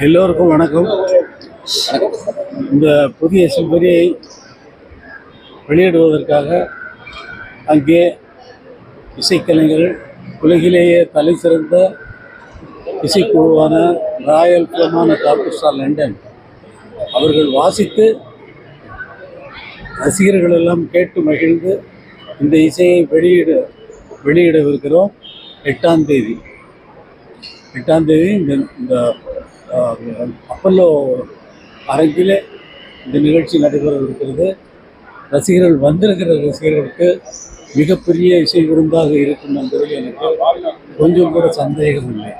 எல்லோருக்கும் வணக்கம். இந்த புதிய சிம்பரியை வெளியிடுவதற்காக அங்கே இசைக்கலைஞர்கள் உலகிலேயே தலை சிறந்த இசைக்குழுவான ராயல் குளமான ஆர்கெஸ்ட்ரா லண்டன் அவர்கள் வாசித்து ரசிகர்கள் எல்லாம் கேட்டு மகிழ்ந்து இந்த இசையை வெளியிட வெளியிடவிருக்கிறோம். எட்டாம் தேதி. எட்டாம் தேதி இந்த இந்த அப்பல்லோ அரங்கில் இந்த நிகழ்ச்சி நடைபெற இருக்கிறது ரசிகர்கள் வந்திருக்கிற ரசிகர்களுக்கு மிகப்பெரிய இசை விருந்தாக இருக்கும் என்பதில் எனக்கு கொஞ்சம் கூட சந்தேகம் இல்லை.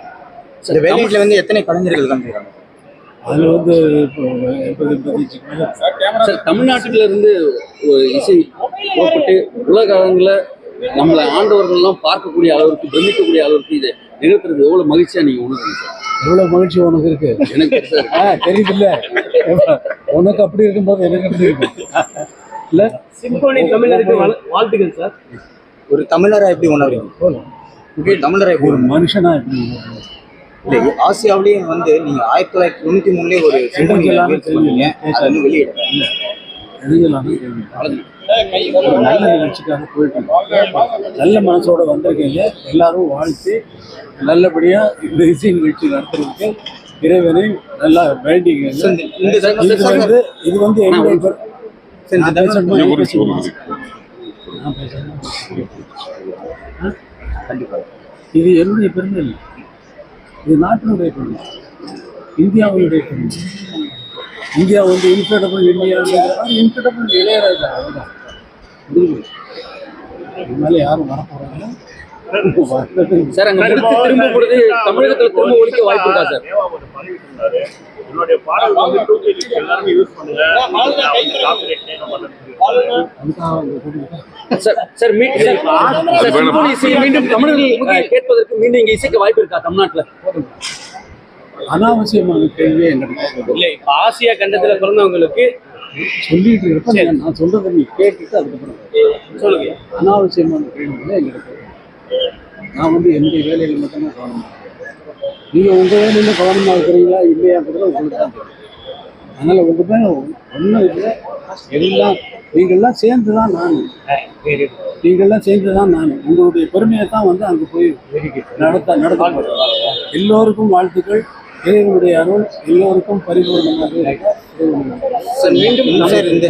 இந்த வெளியீட்டுல வந்து எத்தனை கலைஞர்கள் கலந்துக்கிறாங்க அதில் வந்து சார் தமிழ்நாட்டில இருந்து ஒரு இசை புறப்பட்டு உலக அளவில் நம்மளை ஆண்டவர்கள்லாம் பார்க்கக்கூடிய அளவிற்கு பிரமிக்கக்கூடிய அளவிற்கு இதை நிகழ்த்துறது எவ்வளவு மகிழ்ச்சியா நீங்க உணர்றீங்க சார்? எவ்வளோ மகிழ்ச்சி உனக்கு இருக்கு. ஆ தெரியுதுல்ல. உனக்கு அப்படி இருக்கும்போது எனக்கு அப்படி இருக்கும் இல்லை? சிம்பொனி தமிழருக்கு வாழ்- வாழ்த்துக்கள் சார் ஒரு தமிழரா எப்படி உணர்றீங்க? தமிழரா ஒரு? மனுஷனா எப்படி உணர்றீங்க? இல்ல ஆசியாவிலேயே வந்து நீங்க ஆயிரத்தி தொள்ளாயிரத்தி தொண்ணூத்தி மூணுலயே ஒரு சிம்பொனி எல்லாமே முயற்சி எழுதலாம் ஒரு நல்ல நிகழ்ச்சிக்காக போயிட்டு இருக்கோம். நல்ல மனசோட வந்திருக்கீங்க. எல்லாரும் வாழ்த்து. நல்லபடியா இந்த இசை நிகழ்ச்சி நடத்துறதுக்கு இறைவனை நல்லா வேண்டிக்கங்க. இது வந்து இது வந்து என்னுடைய இது என்னுடைய பெருமை. இல்லை இது நாட்டினுடைய பெருமை. இந்தியாவுடைய பெருமை. இந்தியா வந்து இன்கிரெடபிள் இந்தியா இன்கிரெடபிள் இளையராஜா அதுதான் மேலே யாரும் வரப்போறாங்க? சார் அங்க முடித்து திரும்ப பொழுது தமிழகத்துல திரும்ப ஒழிக்க வாய்ப்பு இருக்கா சார்? என்னுடைய பாடல் வந்து எல்லாருமே யூஸ் பண்ணுங்க சார் சார் மீண்டும் தமிழர்கள் கேட்பதற்கு மீண்டும் இங்க இசைக்க வாய்ப்பு இருக்கா தமிழ்நாட்டுல? அனாவசியமான கேள்வியே இல்ல இப்ப ஆசியா கண்டத்துல பிறந்தவங்களுக்கு சொல்லிட்டு இருப்பேன் நான் சொல்றதை நீ கேட்டுட்டு அதுக்கப்புறம் சொல்லுங்க. அனாவசியமான கேள்விகளை எங்கிட்ட கேட்கணும். நான் வந்து என்னுடைய வேலையில் மட்டும்தான் கவனமாக நீங்கள் உங்கள் வேலையில் கவனமாக இருக்கிறீங்களா இல்லையாங்கிறத உங்களுக்கு தான் தெரியும். அதனால் உங்கள் மேலே ஒன்றும் இல்லை. எல்லாம் நீங்கள்லாம் சேர்ந்து தான் நான் நீங்கள்லாம் சேர்ந்து தான் நான் உங்களுடைய பெருமையை தான் வந்து அங்கே போய் நடத்த நடத்த எல்லோருக்கும் வாழ்த்துக்கள். இறைவனுடைய அருள் எல்லோருக்கும் பரிபூர்ணமாக சார் மீண்டும் சார் இந்த